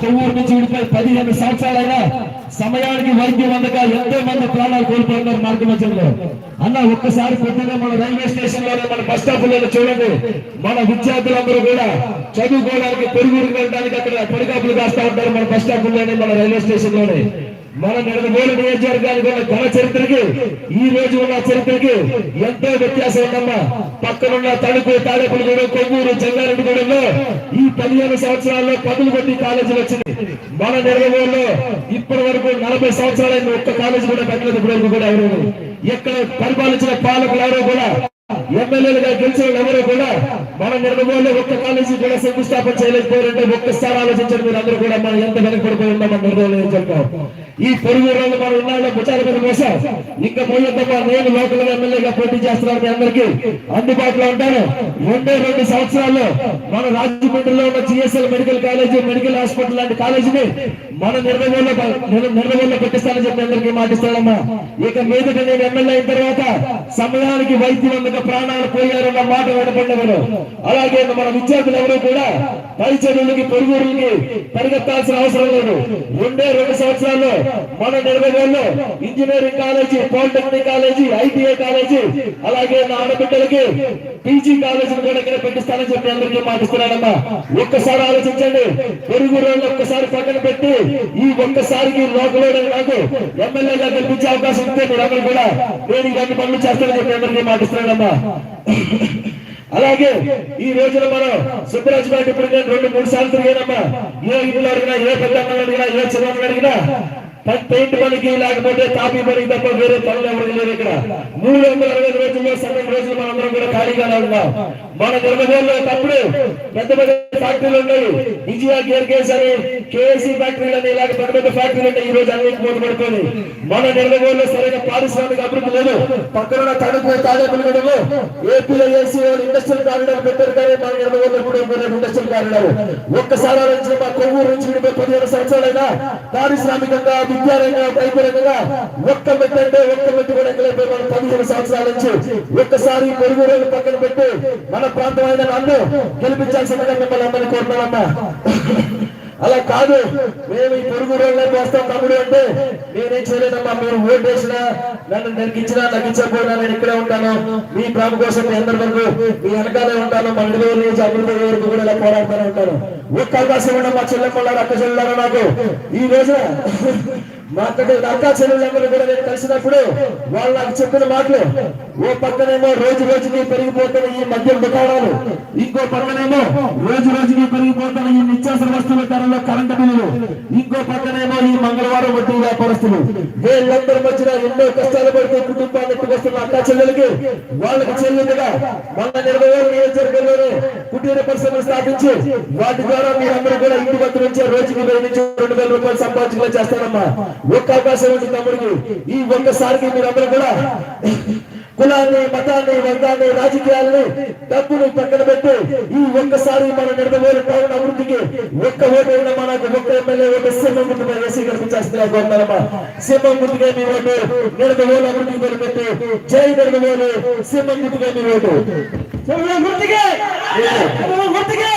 కొవ్వూరు నుంచి విడిపోయి పదిహేను సంవత్సరాలైనా సమయానికి వైద్యం అందక ఎంతో మంది ప్రాణాలు కోల్పోతున్నారు మార్గ మధ్యంలో. అన్న ఒక్కసారి కొద్దిగా మన రైల్వే స్టేషన్లోనే మన బస్ స్టాప్లోనే చూడండి. మన విద్యార్థులందరూ కూడా చదువుకోవడానికి పెరుగురు వెళ్ళడానికి అక్కడ పడికాపులు కాస్తా ఉంటారు మన బస్ స్టాప్లోనే మన రైల్వే స్టేషన్లోనే మన నిడదవోలు నియోజకవర్గానికి ఉన్న ఘన చరిత్రకి ఈ రోజు ఉన్న చరిత్రకి ఎంతో వ్యత్యాసం ఉందమ్మా. పక్కనున్న తణుకు తాడేపల్లిగూడ కొవ్వూరు జంగారెడ్డిగూడెంలో ఈ పదిహేను సంవత్సరాల్లో పదులు కొద్ది కాలేజీలు వచ్చింది. మన నిడదవోలులో ఇప్పటి వరకు నలభై సంవత్సరాలైన ఒక్క కాలేజీ కూడా పెట్టలేదు ఇప్పుడు కూడా ఎవరు ఎక్కడ పరిపాలించిన పాలకులు ఎవరో కూడా ఎమ్మెల్యేలుగా గెలిచిన ఎవరు కూడా మన నిర్మూలంలో ఒక్క కాలేజీ కూడా శంకుస్థాపన చేయలేకపోయారంటే ఒక్కసారి ఆలోచించండి మీరు అందరూ కూడా. మనం ఎంత వెనకబడిపోయి ఉన్నామని నిర్మూలం చెప్పాం ఈ పొరుగు రోజు మనం ఉన్నాళ్ళ ముచ్చాల మీద మోసా ఇంకా పోయేద్దమ్మా నేను లోకల్ ఎమ్మెల్యేగా పోటీ చేస్తున్నాను మీ అందరికీ. అందుబాటులో ఉంటాను. రెండే రెండు సంవత్సరాల్లో మన రాజమండ్రిలో ఉన్న GSL medical college medical hospital లాంటి కాలేజీని మన నిర్మూలంలో నిర్మూలంలో పెట్టిస్తానని చెప్పి అందరికీ మాటిస్తానమ్మా. ఇక మీదట నేను ఎమ్మెల్యే అయిన తర్వాత సమయానికి వైద్యం అందుకు ప్రాణాలు పోయారన్న మాట వినపడ్డవరు అలాగే మన విద్యార్థులు ఎవరు కూడా పై చదువులకి పొరుగురికి పరిగెత్తాల్సిన అవసరం లేదు. రెండే రెండు సంవత్సరాల్లో మన నిర్వహణలో engineering college polytechnic college ITI college అలాగే నా ఆడబిడ్డలకి పీజీ కాలేజీని కూడా ఇక్కడ పెట్టిస్తానని చెప్పి అందరికీ మాటిస్తున్నానమ్మా. ఒక్కసారి ఆలోచించండి. పొరుగు రోజులు ఒక్కసారి పక్కన పెట్టి ఈ ఒక్కసారికి లోకలోనే నాకు ఎమ్మెల్యేగా కల్పించే అవకాశం ఉంటే మీరు కూడా నేను ఇవన్నీ పనులు చేస్తానని చెప్పి అందరికీ మాటిస్తున్నానమ్మా. అలాగే ఈ రోజున మనం సుబ్బరాజు గారి ఇప్పుడు రెండు మూడు సార్లు తిరిగానమ్మా ఏ ఇల్లు అడిగినా ఏ పెద్ద అడిగినా ఏ చిన్న అడిగినా పెయింట్ పనికి లేకపోతే తాపీ పనికి తప్ప వేరే పనులు ఎవరు లేరు ఇక్కడ. మూడు వందల అరవై రోజుల్లో సగం రోజులు మనందరం కూడా ఖాళీగానే ఉన్నాం. మన నిర్మహంలో తప్పుడు పెద్ద పెద్ద ఫ్యాక్టరీలు ఉన్నాయి. విజయ గేర్ కేస్ అని కేఎస్సీ ఫ్యాక్టరీలు అని ఇలాగ పెద్ద పెద్ద ఫ్యాక్టరీలు ఉంటాయి. ఈ రోజు అన్నిటి మూడు పడుతుంది మన నిర్మహంలో సరైన పారిశ్రామిక అభివృద్ధి లేదు. పక్కన తడుపు తాడేపల్లిగూడెంలో ఏపీలో ఏసీ ఇండస్ట్రియల్ కారిడార్ పెట్టారు కానీ మన నిర్మహంలో కూడా ఇండస్ట్రియల్ కారిడార్. ఒక్కసారి మా కొవ్వూరు నుంచి పదిహేను సంవత్సరాలైనా పారిశ్రామికంగా విద్యారంగంగా వైద్యరంగంగా ఒక్క మెట్టు అంటే ఒక్క మెట్టు కూడా ఎక్కలేకపోయి మన పదిహేను సంవత్సరాల నుంచి ఒక్కసారి పొరుగు రోజులు పక్కన పెట్టి మన ప్రాంతమైన నన్ను గెలిపించాల్సిందిగా మిమ్మల్ని అందరినీ కోరుతున్నానమ్మా. అలా కాదు. మేము ఈ పొరుగు రోడ్లకు వస్తాం తమ్ముడు అంటే నేనేం చేయలేదమ్మా మీరు ఓటు వేసినా నన్ను నెరికించినా నగ్గించకపోయినా నేను ఇక్కడే ఉంటాను. మీ ప్రాణ కోసం మీ అందరి వరకు మీ వెనకాలే ఉంటాను. మన ఇరవై నుంచి అభివృద్ధి వరకు కూడా ఇలా పోరాడుతూనే ఉంటాను. ఒక్క అవకాశం ఉన్న మా చెల్లెమ్మలారు అక్క చెల్లెలారా నాకు. ఈ రోజు మా అక్కడి అక్క చెల్లెళ్ళందరూ కూడా నేను కలిసినప్పుడు వాళ్ళు నాకు చెప్పిన మాటలు ఓ పక్కనేమో రోజు రోజుకి పెరిగిపోతున్న ఈ మద్యం దుకాణాలు ఇంకో పక్కనేమో రోజు రోజుకి పెరిగిపోతున్న ఈ నిత్యావసర వస్తువుల ధరలో కరెంటు బిల్లులు ఇంకో పక్కనేమో ఈ మంగళవారం వడ్డీ వ్యాపారస్తులు. వీళ్ళందరి మధ్యన ఎన్నో కష్టాలు పడుతూ కుటుంబాన్ని ఎత్తుకొస్తున్న అక్కా చెల్లెలకి వాళ్ళకి చెల్లెలుగా మన నిర్వహణ నియోజకవర్గంలోనే కుటీర పరిశ్రమలు స్థాపించి వాటి ద్వారా మీరందరూ కూడా ఇంటి వద్ద నుంచి రోజుకి వెయ్యి నుంచి రెండు వేల రూపాయలు సంపాదించుకుని చేస్తానమ్మా ఒక్క అవకాశం ఉంది తమ్ముడికి ఈ ఒక్కసారికి మీరందరూ కూడా కులాన్ని మతాన్ని వర్గాన్ని రాజకీయాలని డబ్బుని పక్కన పెట్టి ఈ ఒక్కసారి మన నిర్మవేలు టౌన్ అభివృద్ధికి ఒక్క ఓటు అయినా మనకు ఒక్క ఎమ్మెల్యే ఓటు సింహం గుర్తుపై వేసి కనిపించేస్తున్నా కోరుతారమ్మా సింహం గుర్తుగా మీ ఓటు నిర్మవేలు అభివృద్ధికి పేరు పెట్టి జై నిర్మవేలు సింహం గుర్తుగా మీ ఓటు సింహం గుర్తుకే సింహం